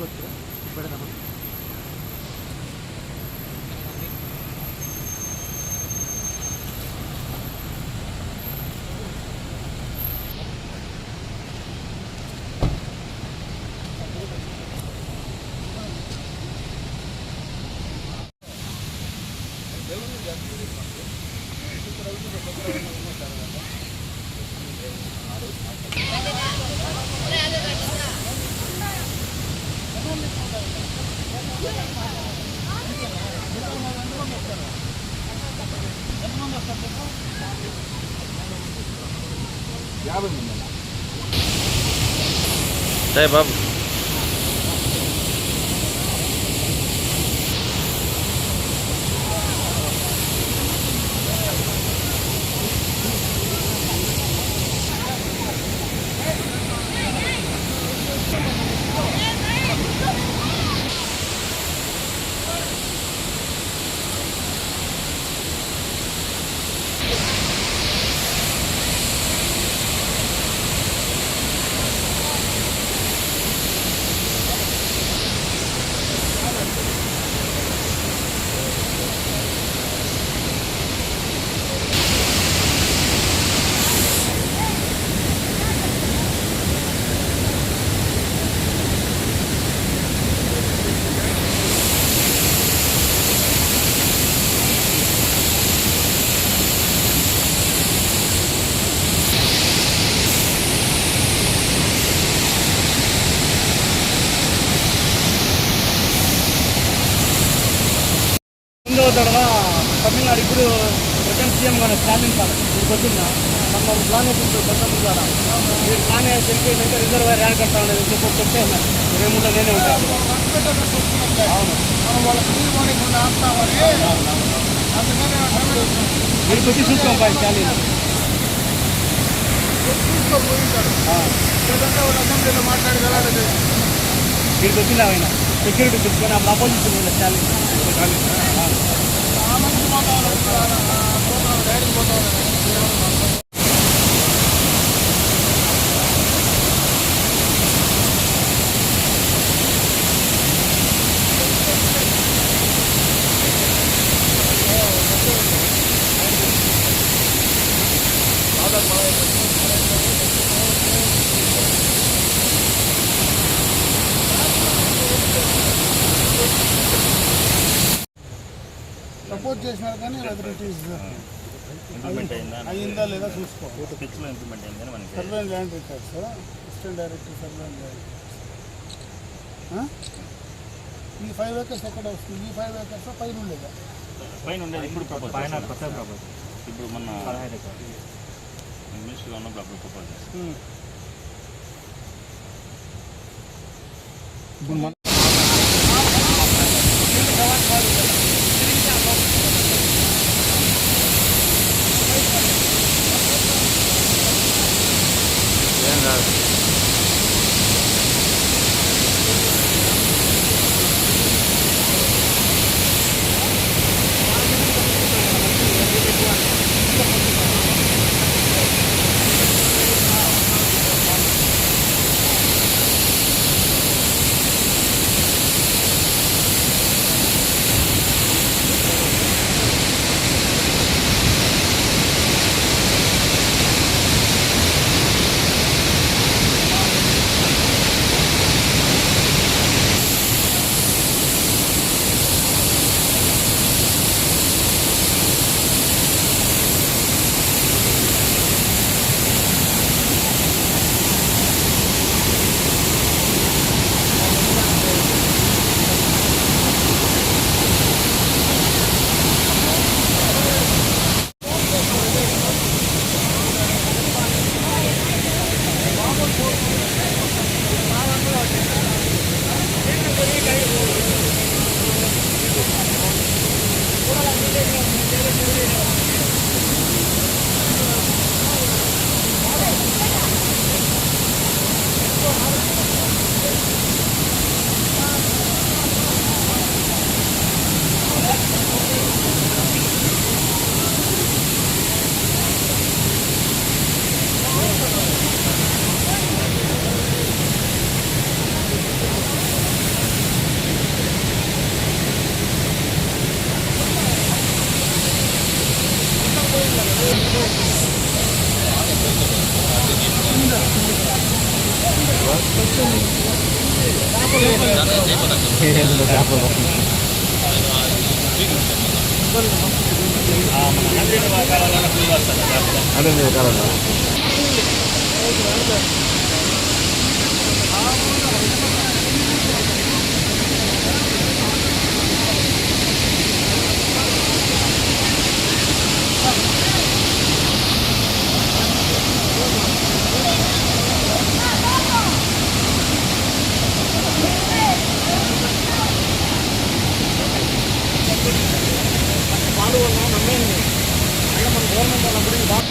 করতে করে দেবো Thank you. సరే బాబు. రెండవ తడవ తమిళనాడు ఇప్పుడు ప్రజెంట్ సీఎం గారు స్టాలిన్ సార్ ఇప్పుడు పొద్దున్న ನಮ್ಮ ಪ್ಲಾನ್ ಇತ್ತು ಬಂದದ್ದು ಬೇಡ మీరు ప్లాన్ వెళ్ళిపోయిందంటే రిజర్వాయర్ యాడ్ కడతా ఉండేది చెప్పి చెప్తే రేముండా నేనే ఉంటాను అవును వీడికి వచ్చి చూసుకోం బాయ్ స్టాలిన్ వీడికి వచ్చింది ఆయన సెక్యూరిటీ చూసుకొని అప్పుడు అపోజిషన్ ఉండే స్టాలిన్ సపోర్ట్ చేసినారు కానీ వెదర్ ఇట్ ఈస్ ఇంప్లిమెంట్ అయిందా అయ్యిందా లేదా చూసుకో. స్కెచ్లో ఇంప్లిమెంట్ అయిందని మనకి survey and land records assistant director survey and land ఈ ఫైవ్ ఏకర్స్ ఎక్కడ వస్తుంది? ఈ ఫైవ్ ఏకర్స్ పైన ఉండేదా? పైన ఉండేది ఇప్పుడు పైన కొత్త ప్రపోజ్ ఇప్పుడు మన మినిస్టర్గా ఉన్నప్పుడు అప్పుడు ప్రపోజ్ చేస్తాం ఇప్పుడు మన అదే మీరు కాలన్నా పాలు వల్ల నమ్మేయండి అంటే మన గవర్నమెంట్ వాళ్ళ గురించి బాగా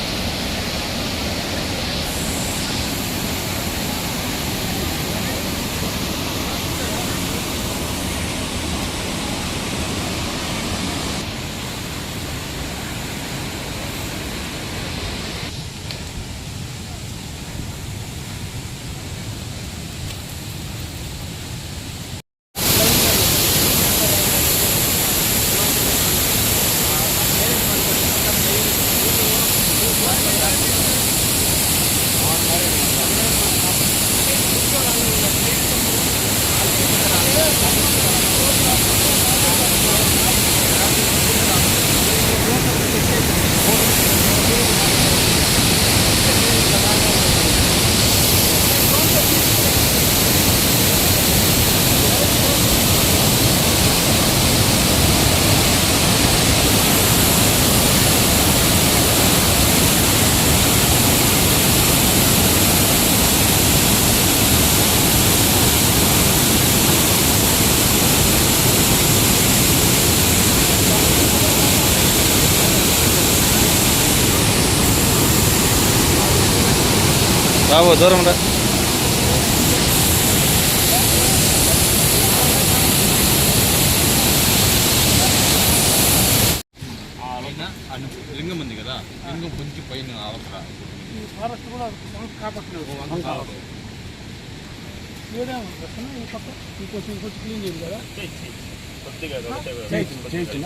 బాబు దూరం రా. లింగం ఉంది కదా లింగం కొంచెం పైన అవసరం క్లీన్ చేయాలి కదా.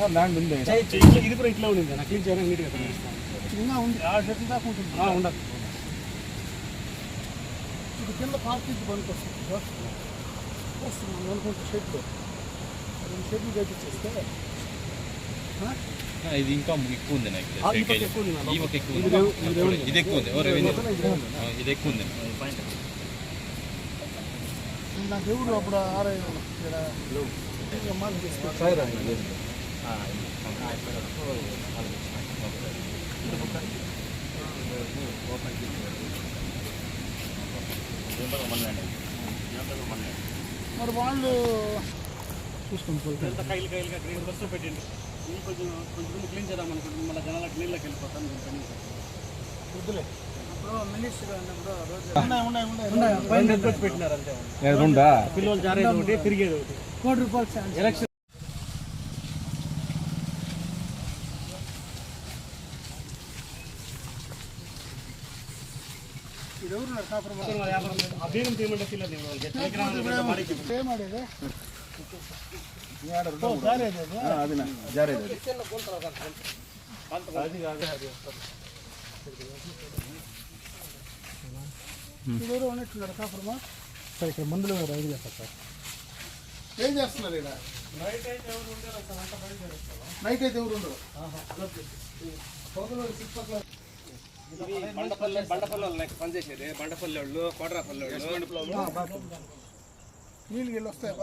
ల్యాండ్ ఉంది ఇది కూడా ఇట్లా ఉంది నాకు క్లీన్ చేయడానికి నీట్గా ఉంది. ఆ చెట్ల దాకా ఉంటుంది. ఉండదు. ఇది కింద పార్కింగ్ పనికి వస్తుంది వస్తుంది మనం అనుకుంటే షెడ్లు రెండు షెడ్లు కట్టించేస్తే ఇది ఇంకా ఎక్కువ ఉంది నాకు ఇది ఇది. ఇది ఎక్కువ ఉంది ఇది ఎక్కువ ఉంది నా దేవుడు అప్పుడు ఆరే. మరి వాళ్ళు చూసుకొని ఎంత కైలు కైలుగా గ్రీన్ బస్సు పెట్టిండు ఇది కొంచెం కొంచెం క్లీన్ చేద్దాం అనుకుంటుంది మళ్ళీ జనాలకు నీళ్ళకి వెళ్ళిపోతాను నేను పని వద్దులే. పెట్టినారు అంతే. రెండా పిల్లలు జారేది ఒకటి తిరిగేది ఒకటి. కోటి రూపాయలు ఎలక్షన్ ఇది ఎవరున్నారు కాపురం ఆ బీగం తీయమంటే పిల్లలు నేను వాళ్ళకి టెలిగ్రామ్ బాడీకి ఏం ఆడేది ఓ, జారేది అది. అది జారేది ఇది ఎవరో ఉన్నట్టున్నారు కాపురమా? సార్ ఇక్కడ మందులు రైలు చేస్తారు సార్. ఏం చేస్తున్నారు ఇక్కడ? నైట్ అయితే ఎవరు ఉండరు పొగలు చుట్టుపక్కల బండపల్లి బండపల్లి వాళ్ళు నాకు పనిచేసేది. బండపల్లి వాళ్ళు కోటరాపల్లి వాళ్ళు నీళ్ళు గిళ్ళు వస్తాయి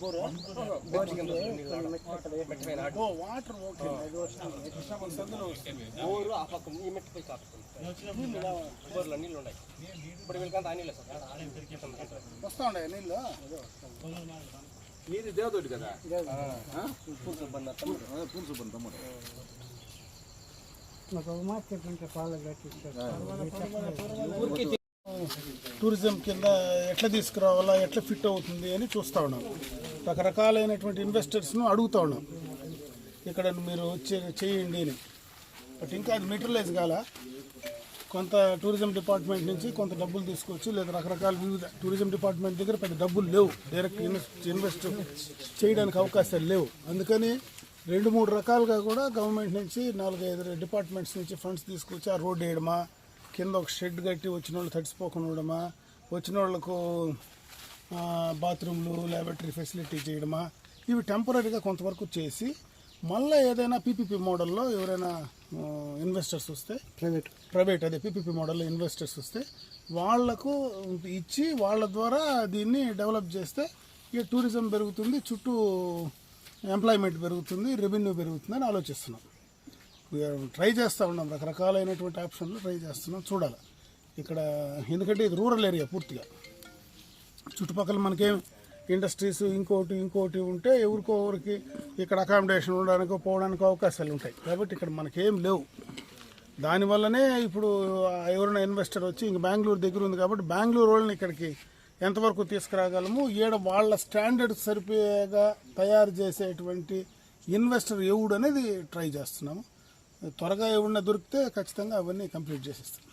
బోరు? ఓ వాటర్ ఓకే. ఊరు ఆ పక్క ఈ మెట్టు పోయి కాపుతుంది. ఊర్లో నీళ్ళు ఉన్నాయి. ఇప్పుడు వీళ్ళకంతా ఆ నీళ్ళు వస్తా ఉండే నీళ్ళు? నీది దేవతోటి కదా టూరిజం కింద ఎట్లా తీసుకురావాలా ఎట్లా ఫిట్ అవుతుంది అని చూస్తూ ఉన్నాం రకరకాలైనటువంటి ఇన్వెస్టర్స్ను అడుగుతూ ఉన్నాం ఇక్కడ మీరు వచ్చి చేయండి అని బట్ ఇంకా అది మెటీరియలైజ్ కాల కొంత టూరిజం డిపార్ట్మెంట్ నుంచి కొంత డబ్బులు తీసుకొచ్చి లేదా రకరకాల వివిధ టూరిజం డిపార్ట్మెంట్ దగ్గర పెద్ద డబ్బులు లేవు. డైరెక్ట్ ఇన్వెస్ట్ ఇన్వెస్ట్ చేయడానికి అవకాశాలు లేవు. అందుకని రెండు మూడు రకాలుగా కూడా గవర్నమెంట్ నుంచి నాలుగైదు డిపార్ట్మెంట్స్ నుంచి ఫండ్స్ తీసుకొచ్చి ఆ రోడ్ వేయడమా కింద ఒక షెడ్ కట్టి వచ్చిన వాళ్ళు తడిసిపోకుండా ఉండడమా వచ్చిన వాళ్ళకు బాత్రూమ్లు ల్యాబొరేటరీ ఫెసిలిటీ చేయడమా ఇవి టెంపరీగా కొంతవరకు చేసి మళ్ళీ ఏదైనా పీపీపీ మోడల్లో ఎవరైనా ఇన్వెస్టర్స్ వస్తే ప్రైవేట్ ప్రైవేట్ అదే పీపీపీ మోడల్లో ఇన్వెస్టర్స్ వస్తే వాళ్ళకు ఇచ్చి వాళ్ళ ద్వారా దీన్ని డెవలప్ చేస్తే ఇక టూరిజం పెరుగుతుంది చుట్టూ ఎంప్లాయ్మెంట్ పెరుగుతుంది రెవెన్యూ పెరుగుతుంది అని ఆలోచిస్తున్నాం ట్రై చేస్తూ ఉన్నాం రకరకాలైనటువంటి ఆప్షన్లు ట్రై చేస్తున్నాం చూడాలి. ఇక్కడ ఎందుకంటే ఇది రూరల్ ఏరియా పూర్తిగా. చుట్టుపక్కల మనకేం ఇండస్ట్రీస్ ఇంకోటి ఇంకోటి ఉంటే ఎవరికో ఎవరికి ఇక్కడ అకామిడేషన్ ఉండడానికో పోవడానికో అవకాశాలు ఉంటాయి. కాబట్టి ఇక్కడ మనకేం లేవు. దానివల్లనే ఇప్పుడు ఎవరైనా ఇన్వెస్టర్ వచ్చి ఇంక బెంగళూరు దగ్గర ఉంది కాబట్టి బెంగళూరు వాళ్ళని ఇక్కడికి ఎంతవరకు తీసుకురాగలము? ఈడ వాళ్ళ స్టాండర్డ్ సరిపోయేగా తయారు చేసేటువంటి ఇన్వెస్టర్ ఎవడు అనేది ట్రై చేస్తున్నాము. త్వరగా ఎవడన్నా దొరికితే ఖచ్చితంగా అవన్నీ కంప్లీట్ చేసేస్తాం.